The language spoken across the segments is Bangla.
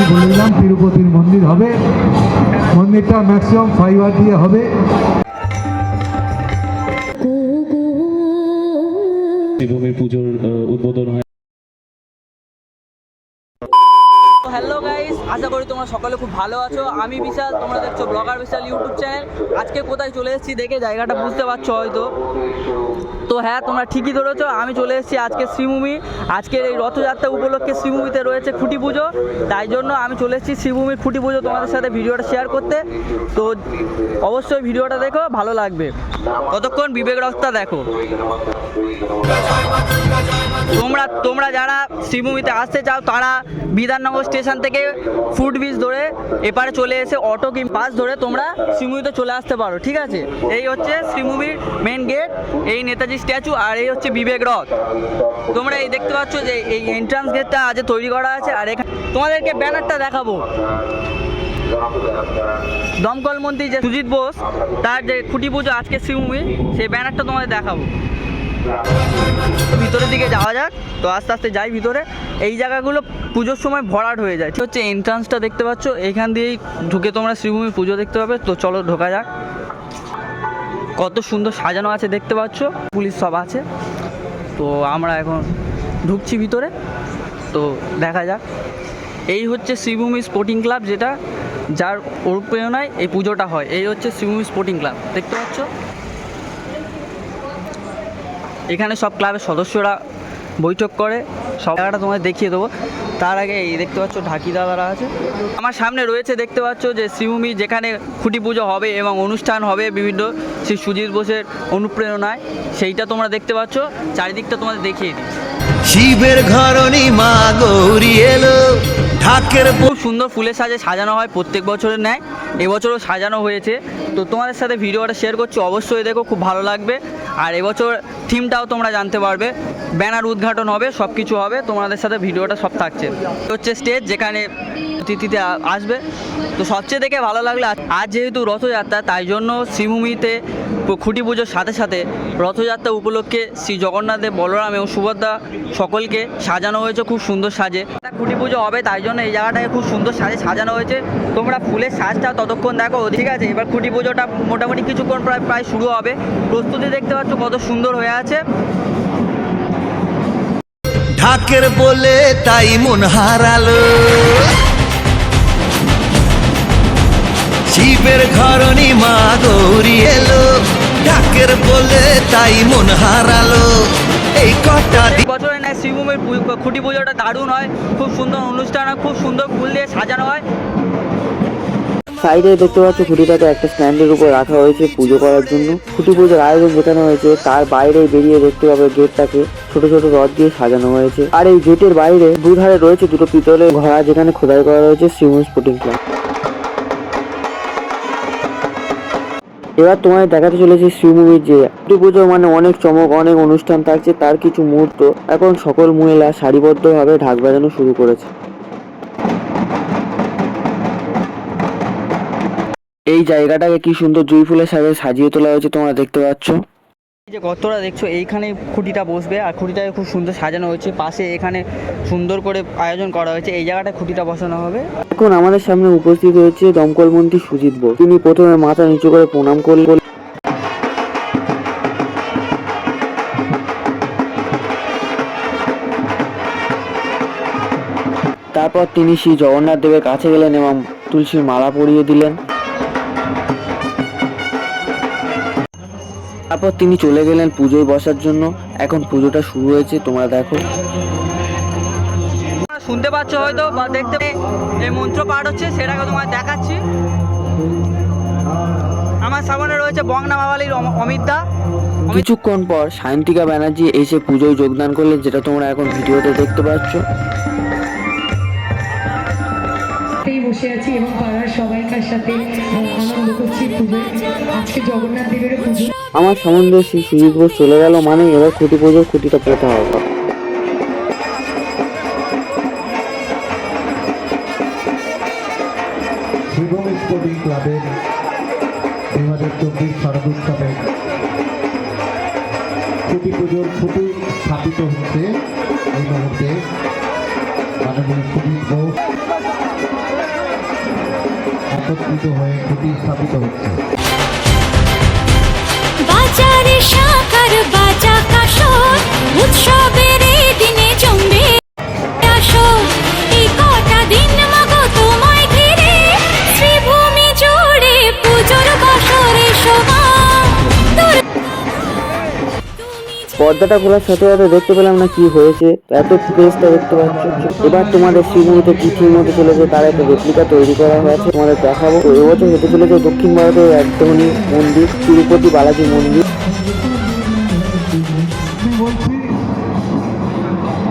কি বলে দিলাম তিরুপতির মন্দির হবে। মন্দিরটা ম্যাক্সিমাম ফাইবার দিয়ে হবে। পুজোর উদ্বোধন হয় হ্যালো গাইস আশা করি তোমরা সকলে খুব ভালো আছো। আমি বিশাল, তোমরা দেখছ ব্লগার বিশাল ইউটিউব চ্যানেল। আজকে কোথায় চলে এসেছি দেখে জায়গাটা বুঝতে পারছ হয়তো। তো হ্যাঁ তোমরা ঠিকই ধরেছো, আমি চলে এসেছি আজকে শ্রীভূমি। আজকের এই রথযাত্রা উপলক্ষে শ্রীভূমিতে রয়েছে খুঁটি পুজো। তাই জন্য আমি চলে এসেছি শ্রীভূমির খুঁটি পুজো তোমাদের সাথে ভিডিওটা শেয়ার করতে। তো অবশ্যই ভিডিওটা দেখো, ভালো লাগবে। ততক্ষণ বিবেক রক্তা দেখো? তোমরা তোমরা যারা শ্রীভূমিতে আসতে চাও, তারা বিধাননগর স্টেশন থেকে ফুট ব্রিজ ধরে এপারে চলে এসে অটো কি বাস ধরে তোমরা শ্রীভূমিতে চলে আসতে পারো, ঠিক আছে? এই হচ্ছে শ্রীভূমির মেন গেট এই নেতাজি স্ট্যাচু আর এই হচ্ছে বিবেক রথ। তোমরা এই দেখতে পাচ্ছ যে এই এন্ট্রান্স গেটটা আজ তৈরি করা আছে, আর এখানে তোমাদেরকে ব্যানারটা দেখাবো। দমকল মন্ত্রী যে সুজিত বোস, তার যে খুঁটি পুজো আজকে শ্রীভূমি সেই ব্যানারটা তোমাদের দেখাবো। ভিতরের দিকে যাওয়া যাক। তো আস্তে আস্তে যাই ভিতরে। এই জায়গাগুলো পুজোর সময় ভরাট হয়ে যায়। হচ্ছে এন্ট্রান্সটা দেখতে পাচ্ছ। এখান দিয়েই ঢুকে তোমরা শ্রীভূমির পুজো দেখতে পাবে। তো চলো ঢোকা যাক। কত সুন্দর সাজানো আছে দেখতে পাচ্ছ। পুলিশ সব আছে। তো আমরা এখন ঢুকছি ভিতরে। তো দেখা যাক। এই হচ্ছে শ্রীভূমি স্পোর্টিং ক্লাব যেটা, যার অনুপ্রেরণায় এই পুজোটা হয়। এই হচ্ছে শ্রীভূমি স্পোর্টিং ক্লাব দেখতে পাচ্ছ? এখানে সব ক্লাবের সদস্যরা বৈঠক করে। সব জায়গাটা তোমাদের দেখিয়ে দেবো। তার আগে এই দেখতে পাচ্ছ ঢাকি দাদারা আছে। আমার সামনে রয়েছে দেখতে পাচ্ছ যে শ্রীভূমি যেখানে খুঁটি পুজো হবে এবং অনুষ্ঠান হবে বিভিন্ন শ্রী সুজিত বোসের অনুপ্রেরণায়। সেইটা তোমরা দেখতে পাচ্ছ। চারিদিকটা তোমাদের দেখিয়ে দিই। শিবের ঘরণী মা গৌরী এলো। ঢাকের খুব সুন্দর ফুলের সাজে সাজানো হয় প্রত্যেক বছরের ন্যায়। এবছরও সাজানো হয়েছে। তো তোমাদের সাথে ভিডিওটা শেয়ার করছি। অবশ্যই দেখো খুব ভালো লাগবে। আর এবছর থিমটাও তোমরা জানতে পারবে। ব্যানার উদ্ঘাটন হবে সব কিছু হবে। তোমাদের সাথে ভিডিওটা সব থাকছে। হচ্ছে স্টেজ যেখানে অতিথিতে আসবে। তো সবচেয়ে দেখে ভালো লাগল, আজ- যেহেতু রথযাত্রা, তাই জন্য শ্রীভূমিতে খুঁটি পুজোর সাথে সাথে রথযাত্রা উপলক্ষে শ্রী জগন্নাথদেব বলরাম এবং সুভদ্রা সকলকে সাজানো হয়েছে, খুব সুন্দর সাজে। খুঁটি পুজো হবে, তাই জন্য এই জায়গাটাকে খুব সুন্দর সাজে সাজানো হয়েছে। তোমরা ফুলের সাজটা ততক্ষণ দেখো, ঠিক আছে? এবার খুঁটি পুজোটা মোটামুটি কিছুক্ষণ প্রায় প্রায় শুরু হবে। প্রস্তুতি দেখতে পাচ্ছ কত সুন্দর হয়ে আছে। ঢাকের বলে তাই মন হারালো। শিবের ঘরণী মা গৌরী এলো। ঢাকের বলে তাই মন হারালো। এই কটা এই বছরে নেয় শ্রীভূমির খুঁটি পুজোটা দারুণ হয় খুব সুন্দর অনুষ্ঠান হয় খুব সুন্দর ফুল দিয়ে সাজানো হয়। সাইডে দেখতে পাচ্ছ খুঁটিটাকে একটা স্ট্যান্ডের উপর রাখা হয়েছে পুজো করার জন্য। খুঁটি পুজোর আয়োজন যেখানে হয়েছে তার বাইরে বেরিয়ে দেখতে পাবে গেটটাকে। ছোট ছোট রড দিয়ে সাজানো হয়েছে। আর এই গেটের বাইরে দুধারে রয়েছে দুটো পিতলের ঘোড়া যেখানে খোদাই করা রয়েছে শ্রীমন স্পোর্টিং ক্লাব এবার তোমায় দেখাতে চলেছে মুভির যে খুঁটি পুজো মানে অনেক চমক, অনেক অনুষ্ঠান থাকছে, তার কিছু মুহূর্ত। এখন সকল মহিলা সারিবদ্ধভাবে ঢাক বাজানো শুরু করেছে। এই জায়গাটাকে কি সুন্দর জুই ফুলের সাথে সাজিয়ে তোলা হয়েছে তোমরা দেখতে পাচ্ছ। যে গর্তটা দেখছ, এইখানে খুঁটিটা বসবে আর খুঁটিটা খুব সুন্দর সাজানো হয়েছে। পাশে এখানে সুন্দর করে আয়োজন করা হয়েছে। এই জায়গাটায় খুঁটিটা বসানো হবে। এখন আমাদের সামনে উপস্থিত হয়েছে দমকল মন্ত্রী সুজিত বোস। তিনি প্রথমে মাথা নিচু করে প্রণাম করলেন। তারপর তিনি শ্রী জগন্নাথ দেবের কাছে গেলেন এবং তুলসীর মালা পরিয়ে দিলেন। তারপর তিনি চলে গেলেন পুজোয় বসার জন্য। এখন পুজোটা শুরু হয়েছে তোমরা দেখো। তোমরা শুনতে পাচ্ছ হয়তো বা দেখতে এই মন্ত্র পাঠ হচ্ছে সেটাকে তোমায় দেখাচ্ছি। আমার সামনে রয়েছে বংনা বাবালির অম- অমিত দা। কিছুক্ষণ পর সায়ন্তিকা ব্যানার্জি এসে পুজোয় যোগদান করলেন যেটা তোমরা এখন ভিডিওতে দেখতে পাচ্ছ। বসে আছি এবং পাড়ার সবাইকার সাথে আনন্দ করছি আজকে জগন্নাথ দেবের পুজো। আমার সম্বন্ধে শ্রী সুজিত বোস চলে গেল মানে এবার খুঁটি পুজোর খুঁটিটা পোতা হবে। ক্লাবের দু হাজার চব্বিশ শারদোৎসবের ছুটি পুজোর ছুটি স্থাপিত হচ্ছে এই মুহূর্তে। মাননীয় একত্রিত হয়ে খুঁটি স্থাপিত হচ্ছে। পর্দাটা খোলার সাথে সাথে দেখতে পেলাম না কি হয়েছে। এত স্পেসটা দেখতে পাচ্ছ। এবার তোমাদের কি থিম হতে চলেছে তার একটা রেপ্লিকা তৈরি করা হয়েছে। তোমাদের দেখাবো। তো এবছর হতে চলেছে দক্ষিণ ভারতের একদমই মন্দির, তিরুপতি বালাজি মন্দির।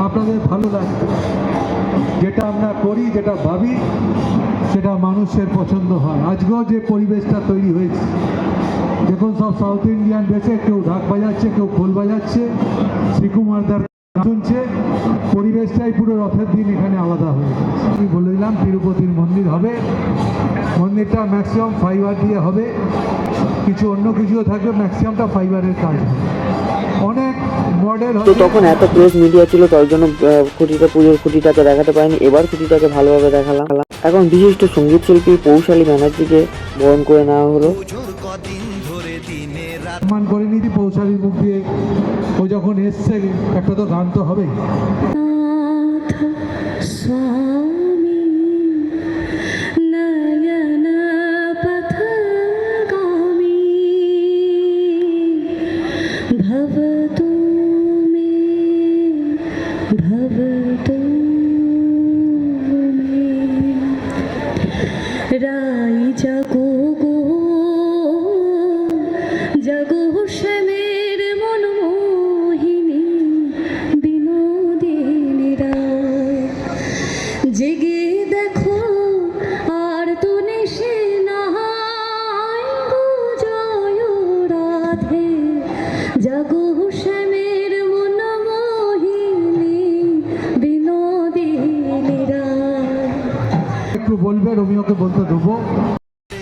আপনাদের ভালো লাগবে যেটা আমরা করি, যেটা ভাবি, সেটা মানুষের পছন্দ হয়। আজকেও যে পরিবেশটা তৈরি হয়েছে দেখুন সব সাউথ ইন্ডিয়ান দেশে কেউ ঢাক বাজাচ্ছে কেউ খোল বাজাচ্ছে। শ্রীকুমারদার শুনছে। পরিবেশটাই পুরো রথের দিন এখানে আলাদা হয়ে আমি বলে দিলাম তিরুপতির মন্দির হবে। মন্দিরটা ম্যাক্সিমাম ফাইবার দিয়ে হবে। কিছু অন্য কিছুও থাকবে ম্যাক্সিমামটা ফাইবারের কাজ হবে। অনেক মডেল তো তখন এত প্রেস মিডিয়া ছিল তার জন্য খুঁটিটা পুজোর খুঁটিটাকে দেখাতে পারিনি। এবার খুঁটিটাকে ভালোভাবে দেখালাম। এখন বিশিষ্ট সংগীত শিল্পী পৌশালী ব্যানার্জিকে বরণ করে নেওয়া হলো। সম্মান করে নিদি পৌঁছালির মুখ দিয়ে? ও যখন এসছে একটা তো গান তো হবেই।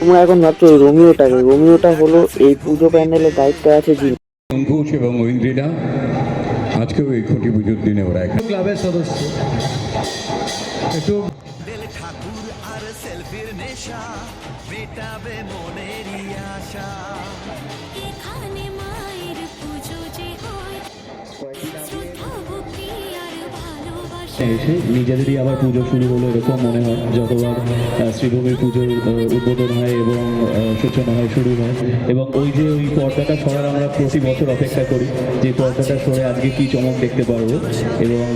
তোমরা এখন ভাবছ রোমিওটাকে রোমিওটা হলো এই পুজো প্যান্ডেলের দায়িত্ব আছে যিনি। অঙ্কুশ এবং ঐন্দ্রিনা আজকেও এই খুঁটি পুজোর দিনে ওরা এক ক্লাবের সদস্য। একটু ঠাকুর আর সেলফির নেশা মেটাবে মনেরই আশা। এসে নিজেদেরই আবার পুজো শুরু হলো এরকম মনে হয়, যতবার শ্রীভূমির পুজোর উদ্বোধন হয় এবং সূচনা হয়, শুরু হয়। এবং ওই যে ওই পর্দাটা সরার আমরা প্রতি বছর অপেক্ষা করি, যে পর্দাটা সরে আজকে কি চমক দেখতে পারব। এবং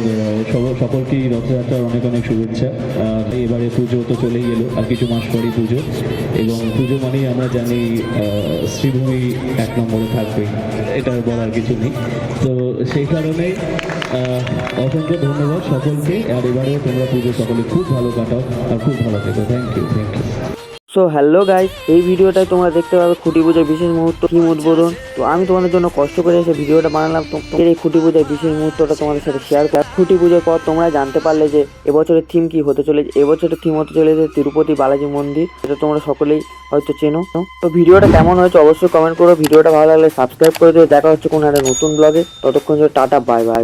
সকলকেই রথযাত্রার অনেক অনেক শুভেচ্ছা। এবারে পুজো তো চলেই গেলো আর কিছু মাস পরেই পুজো। এবং পুজো মানেই আমরা জানি শ্রীভূমি এক নম্বরে থাকবে এটা বলার কিছু নেই। তো সেই কারণে অসংখ্য ধন্যবাদ সকলকে। আর এবারে তোমরা পুজো সকলে খুব ভালো কাটাও আর খুব ভালো থেকো। Thank you thank you so hello guys এই ভিডিওটায় তোমরা দেখতে পাবে খুঁটি পুজোর বিশেষ মুহূর্ত, থিম উদ্বোধন। তো আমি তোমাদের জন্য কষ্ট করে এসে ভিডিওটা বানালাম। তোমাদের এই খুঁটি পুজোর বিশেষ মুহূর্তটা তোমাদের সাথে শেয়ার কর খুঁটি পুজোর পর তোমরা জানতে পারলে যে এবছরের থিম কি হতে চলেছে। এবছরের থিম হতে চলেছে তিরুপতি বালাজি মন্দির, এটা তোমরা সকলেই হয়তো চেনো। তো ভিডিওটা কেমন হয়েছে অবশ্যই কমেন্ট করো। ভিডিওটা ভালো লাগলে সাবস্ক্রাইব করে দিও। দেখা হচ্ছে কোনো একটা নতুন ব্লগে ততক্ষণ টাটা বাই বাই